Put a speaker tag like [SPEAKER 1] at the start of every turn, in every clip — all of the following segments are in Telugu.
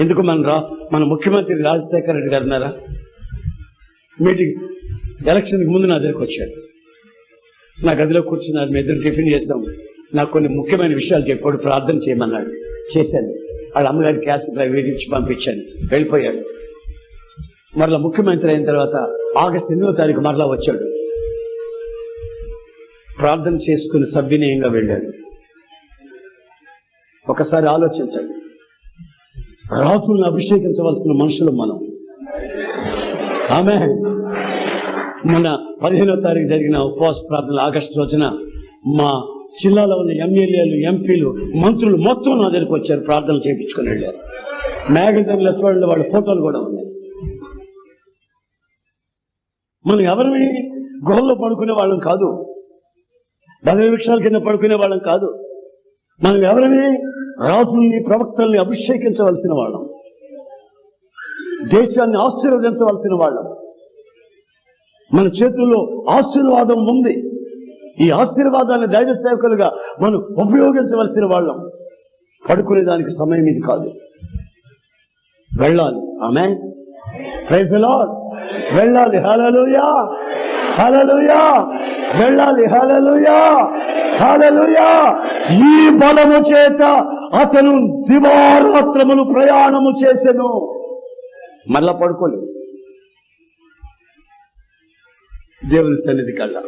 [SPEAKER 1] ఎందుకు మన రా? మన ముఖ్యమంత్రి రాజశేఖర రెడ్డి గారు ఉన్నారా? మీటింగ్ ఎలక్షన్కి ముందు నా దగ్గరికి వచ్చాడు నా గదిలో కూర్చున్నారు మీ ఇద్దరు టిఫిన్ చేస్తాం నాకు కొన్ని ముఖ్యమైన విషయాలు చెప్పాడు ప్రార్థన చేయమన్నాడు. చేశాను. వాళ్ళ అమ్మగారి క్యాస్ డ్రైవ్ పంపించాను. వెళ్ళిపోయాడు మరలా ముఖ్యమంత్రి అయిన తర్వాత ఆగస్ట్ ఎనిమిదో తారీఖు మరలా వచ్చాడు. ప్రార్థన చేసుకుని సభ్యనీయంగా వెళ్ళాడు. ఒకసారి ఆలోచించండి. రాజులను అభిషేకించవలసిన మనుషులు మనం. ఆమె మన పదిహేనో తారీఖు జరిగిన ఉపవాస ప్రార్థన ఆగస్టు రోజున మా జిల్లాలో ఉన్న ఎమ్మెల్యేలు ఎంపీలు మంత్రులు మొత్తం నా దగ్గరికి వచ్చారు ప్రార్థనలు చేయించుకుని వెళ్ళారు. మ్యాగజైన్లో చూడండి వాళ్ళ ఫోటోలు కూడా ఉన్నాయి. మనం ఎవరిని గుహల్లో పడుకునే వాళ్ళం కాదు. పదవి వృక్షాల కింద పడుకునే వాళ్ళం కాదు. మనం ఎవరిని రాజుల్ని ప్రవక్తల్ని అభిషేకించవలసిన వాళ్ళం. దేశాన్ని ఆశీర్వదించవలసిన వాళ్ళం. మన చేతుల్లో ఆశీర్వాదం ఉంది. ఈ ఆశీర్వాదాన్ని ధైర్య సేవకులుగా మనం ఉపయోగించవలసిన వాళ్ళం. పడుకునే దానికి సమయం ఇది కాదు. వెళ్ళాలి. ఆమె ప్రైజ్ వెళ్ళాలి. హల్లెలూయా. హల్లెలూయా. వెళ్ళాలి హలలుయా హల్లెలూయా. ఈ బలము చేత అతను దివారాత్రములు ప్రయాణము చేసెను. మళ్ళా పడుకోలేదు దేవుని సన్నిధి కళ్ళ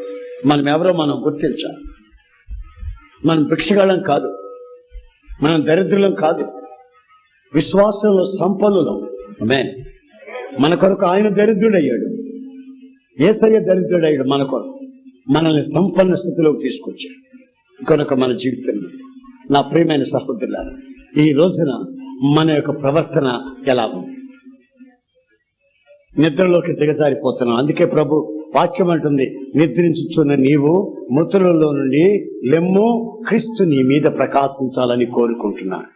[SPEAKER 1] మనం ఎవరో మనం గుర్తించాలి మనం భిక్షగాళం కాదు. మనం దరిద్రులం కాదు. విశ్వాసంలో సంపన్నులం. మే మన కొరకు ఆయన దరిద్రుడయ్యాడు. ఏసయ్య దరిద్రుడయ్యాడు మన కొరకు మనల్ని సంపన్న స్థితిలోకి తీసుకొచ్చాడు. కనుక మన జీవితంలో నా ప్రియమైన సహోదరులారు ఈ రోజున మన యొక్క ప్రవర్తన ఎలా ఉంది? నిద్రలోకి దిగజారిపోతున్నాం. అందుకే ప్రభు వాక్యం అంటుంది నిద్రించుచున్న నీవు మృతులలో నుండి లెమ్ము క్రీస్తు నీ మీద ప్రకాశించాలని కోరుకుంటున్నాను.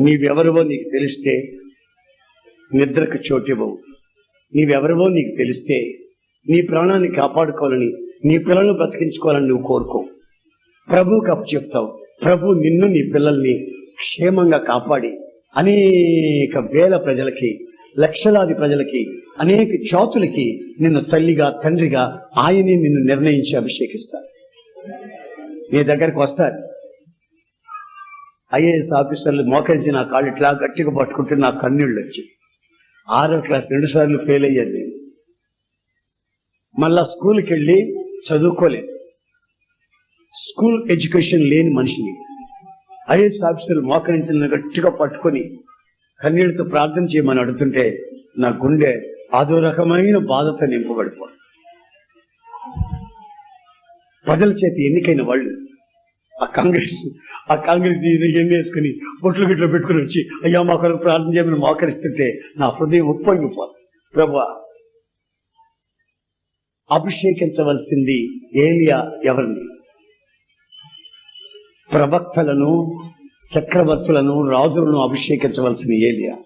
[SPEAKER 1] నీవెవరివో నీకు తెలిస్తే నిద్రకు చోటివ్వవు. నీవెవరివో నీకు తెలిస్తే నీ ప్రాణాన్ని కాపాడుకోవాలని నీ పిల్లలను బ్రతికించుకోవాలని నువ్వు కోరుకో ప్రభువుకి అప్పు చెప్తావు. ప్రభు నిన్ను నీ పిల్లల్ని క్షేమంగా కాపాడి అనేక వేల ప్రజలకి లక్షలాది ప్రజలకి అనేక జాతులకి నిన్ను తల్లిగా తండ్రిగా ఆయనే నిన్ను నిర్ణయించి అభిషేకిస్తారు. నీ దగ్గరకు వస్తారు. ఐఏఎస్ ఆఫీసర్లు మోకరించి నా కాళ్ళు ఇట్లా గట్టిగా పట్టుకుంటే నా కన్నీళ్ళు వచ్చి ఆరో క్లాస్ రెండు సార్లు ఫెయిల్ అయ్యాను నేను మళ్ళా స్కూల్కి వెళ్ళి చదువుకోలేదు. స్కూల్ ఎడ్యుకేషన్ లేని మనిషిని ఐఏఎస్ ఆఫీసర్లు మోకరించి గట్టిగా పట్టుకొని కన్నీళ్ళతో ప్రార్థన చేయమని అడుగుతుంటే నా గుండె అదో రకమైన బాధతో నింపబడిపో ప్రజల చేతి ఎన్నికైన వాళ్ళు ఆ కాంగ్రెస్ ఆ కాంగ్రెస్ ఎన్ని వేసుకుని బొట్లు గిట్లు పెట్టుకుని వచ్చి అయ్యా మా కొరకు ప్రార్థన చేయమని మోకరిస్తుంటే నా హృదయం ఉప్పొంగిపోతుంది ప్రభా అభిషేకించవలసింది ఏలియా ఎవరిని? ప్రవక్తలను చక్రవర్తులను రాజులను అభిషేకించవలసిన ఏలియా.